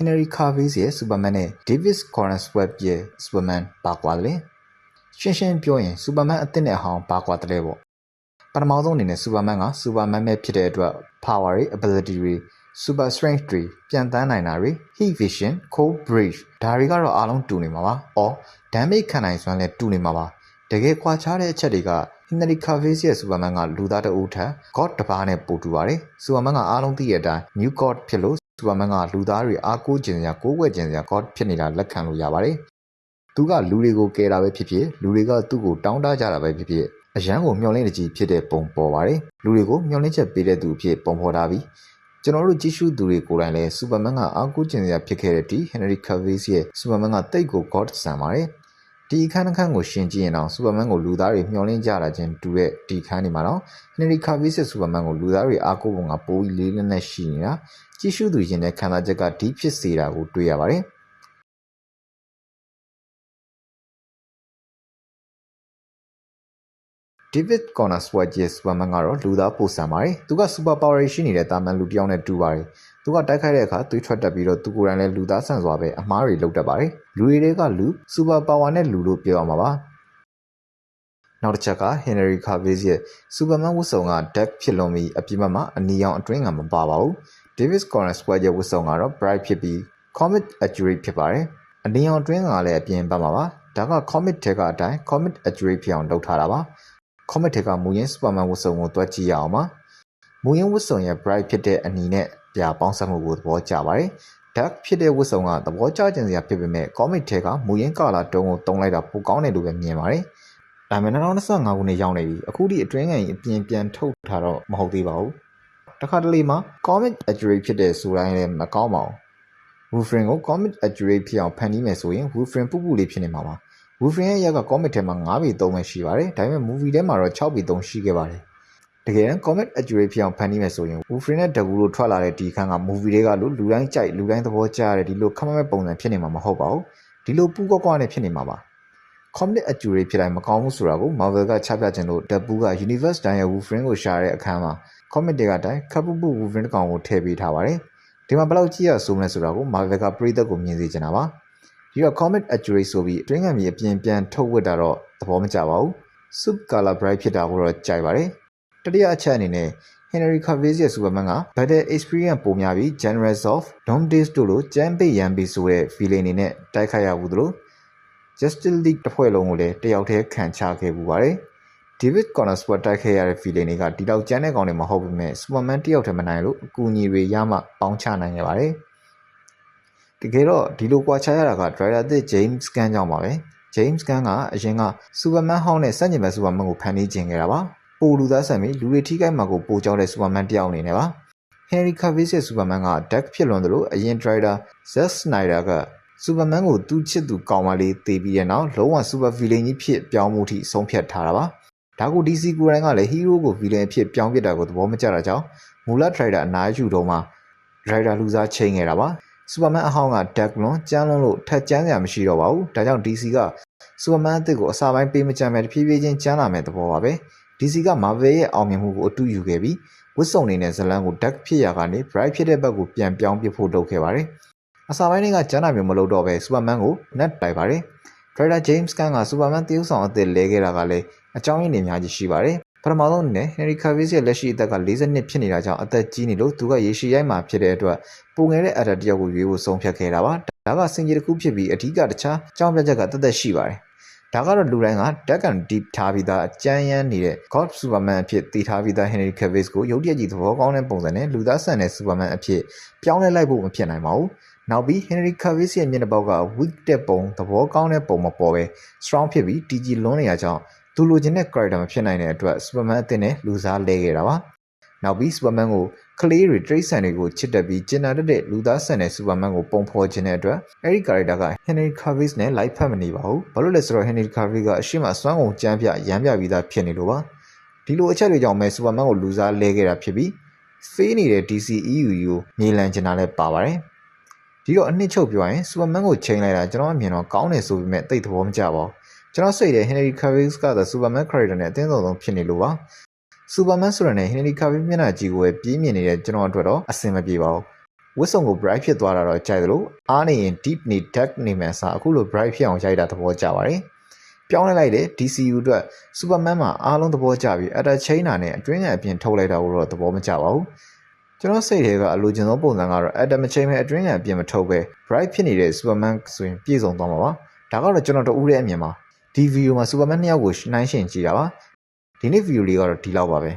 Henry Cavill ရဲ့ Superman နဲ့ David Corenswet ရဲ့ Superman ပါကွာတယ်လဲရှင်းရှင်းပြောရင် Superman အသစ်နဲ့အဟောင်းပါကွာတယ်လဲပေါ့ပထမဆုံးအနေနဲ့ Superman က Superman ပဲဖြစ်တဲ့အတွက် power တွေ ability တွေ super strength တွေပြန်တန်းနိုင်တာတွေ heat vision cold breath ဒါတွေကတော့အားလုံးတူနေမှာပါ။ or damage ခံနိုင်စွမ်းလည်းတူနေမှာပါ။တကယ်ခွာခြားတဲ့အချက်တွေက Henry Cavill ရဲ့ Superman ကလူသားတအုပ်ထက် God တစ်ပါးနဲ့ပိုတူပါတယ်။ Superman ကအားလုံးသိတဲ့အတိုင်း New God ဖြစ်လို့ Superman ကလူသားတွေအားကိုးခြင်းစရာကိုးကွယ်ခြင်းစရာ God ဖြစ်နေတာလက်ခံလို့ရပါတယ်။သူကလူတွေကိုကယ်တာပဲဖြစ်ဖြစ်လူတွေကသူ့ကိုတောင်းတကြတာပဲဖြစ်ဖြစ်အရန်ကိုမျောလင့်တကြီးဖြစ်တဲ့ပုံပေါ်ပါတယ်။လူတွေကိုမျောလင့်ချက်ပေးတဲ့သူအဖြစ်ပုံဖော်ထားပြီးကျွန်တော်တို့ကြည့်ရှုသူတွေကိုယ်တိုင်လည်း Superman ကအားကိုးခြင်းစရာဖြစ်ခဲ့တဲ့ဒီ Henry Cavill ရဲ့ Superman ကတိတ်ကို God ဆန်ပါတယ်။ ဒီအခန်းအခန်းကိုရှင်းကြည့်ရင်တော့ Superman ကိုလူသားတွေမျှော်လင့်ကြတာချင်းတူတဲ့ဒီခန်းဒီမှာတော့ Henry Cavill ရဲ့ Superman ကိုလူသားတွေအားကိုးပုံကပိုပြီးလေးနက်နက်ရှိနေတာကြည့်ရှုသူရင်တဲ့ခံစားချက်ကဒီဖြစ်စေတာကိုတွေ့ရပါတယ်။ David Cornerswet ရဲ့ Superman ကတော့လူသားပိုဆန်ပါတယ်။သူက super power ရှိနေတဲ့တာမန်လူတစ်ယောက်နဲ့တူပါတယ်။ သူကတိုက်ခိုက်တဲ့အခါသွေးထွက်တက်ပြီးတော့သူကိုယ်တိုင်လည်းလူသားဆန်စွာပဲအမားတွေလုပ်တတ်ပါတယ်။လူတွေကလူ super power နဲ့လူလို့ပြောရမှာပါ။နောက်တစ်ချက်က Henry Cavill ရဲ့ Superman ဝတ်စုံက dark ဖြစ်လွန်ပြီးအပြစ်မမှာအနီရောင်အတွင်းကမပါပါဘူး။ David Cornerswet ရဲ့ဝတ်စုံကတော့ bright ဖြစ်ပြီး comic accurate ဖြစ်ပါတယ်။အနီရောင်အတွင်းကလည်းအပြင်ဘက်မှာပါ။ဒါက comic ထဲကအတိုင်း comic accurate ဖြစ်အောင်လုပ်ထားတာပါ။ comic ထဲကမူရင်း Superman ဝတ်စုံကိုတွက်ကြည့်ရအောင်ပါ။မူရင်းဝတ်စုံရဲ့ bright ဖြစ်တဲ့အနီနဲ့ ပြပေါင်းစပ်မှုကိုသဘောကျပါတယ်။ dark ဖြစ်တဲ့ဝတ်စုံကသဘောကျကျင်စရာဖြစ်ပေမဲ့ comic ထဲကမူရင်း color တုံးကိုတုံးလိုက်တာပိုကောင်းတယ်လို့ပဲမြင်ပါတယ်။ဒါပေမဲ့2025ခုနှစ်ရောက်နေပြီ။အခုထိအတွင်းကန်ကြီးအပြင်ပြန်ထုတ်ထားတော့မဟုတ်သေးပါဘူး။တခါတလေမှာ comic accurate ဖြစ်တဲ့ဆိုတိုင်းလည်းမကောင်းပါဘူး။ Wolverine ကို comic accurate ဖြစ်အောင်ဖန်တီးမယ်ဆိုရင် Wolverine ပူပူလေးဖြစ်နေမှာပါ။ Wolverine ရဲ့ရက်က comic ထဲမှာ9ပေ3ပဲရှိပါတယ်ဒါပေမဲ့ movie ထဲမှာတော့6ပေ3ရှိခဲ့ပါတယ် တကယ်တမ်း comic accurate ဖြစ်အောင်ဖန်တီးမယ်ဆိုရင် Wolverine နဲ့တကူလို့ထွက်လာတဲ့ဒီခန်းက movie တွေကလို့လူတိုင်းကြိုက်လူတိုင်းသဘောကျရတဲ့ဒီလိုခမမဲ့ပုံစံဖြစ်နေမှာမဟုတ်ပါဘူးဒီလိုပူကွက်ကွက်နဲ့ဖြစ်နေမှာပါ comic accurate ဖြစ်တိုင်းမကောင်းဘူးဆိုတာကို Marvel ကချပြခြင်းလို့ Deadpool က Universe တိုင်းရဲ့ Wolverine ကိုရှာတဲ့အခန်းမှာ comic တွေကတိုင်းခပ်ပူပူ Wolverine တစ်ကောင်ကိုထည့်ပေးထားပါတယ်ဒီမှာဘယ်လောက်ကြည့်ရဆိုမလဲဆိုတာကို Marvel ကပရိသတ်ကိုမြင်စေချင်တာပါဒီတော့ comic accurate ဆိုပြီးအတွင်းခံပြီးအပြင်ပြန်ထုတ်ဝတ်တာတော့သဘောမကျပါဘူး soup color bright ဖြစ်တာကိုတော့ကြိုက်ပါတယ် တတိယအချက်အနေနဲ့ Henry Cavill ရဲ့ Superman က battle experience ပိုများပြီး Generals of Doomsday တို့လိုကြမ်းပိတ်ရန်ပြီးဆိုတဲ့ feeling တွေနဲ့တိုက်ခိုက်ရဘူးသလို Justice League တစ်ဖွဲ့လုံးကိုလည်းတယောက်တည်းခံချခဲ့ပူပါတယ် David Cornerswet တိုက်ခဲ့ရတဲ့ feeling တွေကဒီလောက်ကြမ်းတဲ့ကောင်တွေမဟုတ်ပေမဲ့ Superman တယောက်တည်းမနိုင်လို့အကူအညီတွေရမှပေါင်းချနိုင်ခဲ့ပါတယ်တကယ်တော့ဒီလိုကွာခြားရတာက driver သစ် James Gunn ကြောင့်ပါပဲ James Gunn ကအရင်က Superman ဟောင်းနဲ့စက်ညင်ဘက် Superman ကိုဖန်တီးခြင်းခဲ့တာပါ ပိုလူသားဆန်ပြီးလူတွေထိခိုက်မှာကိုပိုကြောက်တဲ့ Superman တယောက်အနေနဲ့ပါ Henry Cavill ရဲ့ Superman က Dark ဖြစ်လွန်သလိုအရင် driver Zack Snyder က Superman ကိုသူ့ချစ်သူကောင်မလေးတေးပြီးတဲ့နောက်လုံးဝ super villain ကြီးဖြစ်ပြောင်းမှုထိဆုံးဖြတ်ထားတာပါဒါကို DC ကိုယ်တိုင်ကလည်း hero ကို villain အဖြစ်ပြောင်းပြတာကိုသဘောမကျတာကြောင့်မူလ driver အနားယူတော့မှ driver လူစားချိန်ခဲ့တာပါစူပါမန်အဟောင်းကဒက်လွန်ကျန်းလွန်းလို့ထက်ကျန်းစရာမရှိတော့ပါဘူးဒါကြောင့် DC ကစူပါမန်အသစ်ကိုအစာပိုင်းပေးမကြမ်းပဲတဖြည်းဖြည်းချင်းကျန်းလာမယ်သဘောပါပဲ DC က Marvel ရဲ့အောင်မြင်မှုကိုအတူယူခဲ့ပြီးဝစ်စုံနေနဲ့ဇလန်ကို Dark ဖြစ်ရာကနေ Bright ဖြစ်တဲ့ဘက်ကိုပြန်ပြောင်းပြဖို့လုပ်ခဲ့ပါတယ်အစာပိုင်းတွေကကျန်းလာမျိုးမလုပ်တော့ပဲစူပါမန်ကို net တိုက်ပါတယ် Director James Gunn ကစူပါမန်တရုပ်ဆောင်အသစ်လဲခဲ့တာကလည်းအကြောင်းရင်းတွေအများကြီးရှိပါတယ်ပထမဆုံးအနေနဲ့ Henry Cavill ရဲ့လက်ရှိအသက်က40နှစ်ဖြစ်နေတာကြောင့်အသက်ကြီးနေလို့သူကရေရှည်ရိုက်မှာဖြစ်တဲ့အတွက်ပုံငယ်တဲ့ actor တယောက်ကိုရွေးဖို့ဆုံးဖြတ်ခဲ့တာပါဒါကစင်ကြီးတစ်ခုဖြစ်ပြီးအဓိကတခြားအကြောင်းပြချက်ကတသက်ရှိပါတယ် ဒါကတော့လူတိုင်းက Dark and Deep ထားပြီးသားအကြမ်းရမ်းနေတဲ့ God Superman အဖြစ်တည်ထားပြီးသား Henry Cavill ကိုရုပ်တရက်ကြီးသဘောကောင်းတဲ့ပုံစံနဲ့လူသားဆန်တဲ့ Superman အဖြစ်ပြောင်းလဲလိုက်ဖို့မဖြစ်နိုင်ပါဘူးနောက်ပြီး Henry Cavill ရဲ့မျက်နှာပေါက်က weak တဲ့ပုံသဘောကောင်းတဲ့ပုံမပေါ်ပဲ strong ဖြစ်ပြီးတည်ကြည်လွန်းနေရကြောင်းသူလိုချင်တဲ့ character မဖြစ်နိုင်တဲ့အတွက် Superman အသစ်နဲ့လူစားလဲခဲ့တာပါ နောက်ပြီး Superman ကိုကလေးတွေတရိတ်ဆန်တွေကိုချစ်တက်ပြီးကျင်နာတတ်တဲ့လူသားဆန်တဲ့ Superman ကိုပုံဖော်ခြင်းတဲ့အတွက်အဲဒီ character က Henry Cavill နဲ့ live ဖတ်မနေပါဘူးဘာလို့လဲဆိုတော့ Henry Cavill ကအရှိမစွမ်းကုန်ကြမ်းပြရမ်းပြပြီးသားဖြစ်နေလို့ပါဒီလိုအချက်တွေကြောင့်ပဲ Superman ကိုလူစားလဲခဲ့တာဖြစ်ပြီးဖေးနေတဲ့ DC EU ကိုမြေလံချင်တာလည်းပါပါတယ်ဒီတော့အနှစ်ချုပ်ပြောရင် Superman ကိုချိန်လိုက်တာကျွန်တော်အမြင်တော့ကောင်းတယ်ဆိုပေမဲ့တိတ်သဘောမကျပါဘူးကျွန်တော်စိတ်ထဲ Henry Cavill ကသာ Superman character နဲ့အသင်းဆုံးဆုံးဖြစ်နေလို့ပါ။ Superman ဆိုတဲ့နဲ့ Henry Cavill မျက်နှာကြီးကိုပဲပြင်းမြင်နေတဲ့ကျွန်တော်အတွက်တော့အဆင်မပြေပါဘူးဝစ်စုံကို bright ဖြစ်သွားတာတော့ကြိုက်တယ်လို့အားနေရင် deep နေ dark နေမှစအခုလို bright ဖြစ်အောင်ရိုက်တာသဘောကျပါတယ်ပြောင်းလဲလိုက်တဲ့ DCU အတွက် Superman မှာအားလုံးသဘောကျပြီး Atta Chainer နဲ့အတွင်းရအပြင်ထုတ်လိုက်တာကိုတော့သဘောမကျပါဘူးကျွန်တော်စိတ်ထဲကအလိုချင်သောပုံစံကတော့ Atom မချိန်မဲ့အတွင်းရအပြင်မထုတ်ပဲ bright ဖြစ်နေတဲ့ Superman ဆိုရင်ပြည့်စုံသွားမှာပါဒါကတော့ကျွန်တော်တို့ဦးရဲ့အမြင်ပါဒီဗီဒီယိုမှာ Superman နှစ်ယောက်ကိုနှိုင်းယှဉ်ကြည့်တာပါ ဒီနေ့ဗီဒီယိုလေးကတော့ဒီလောက်ပါပဲ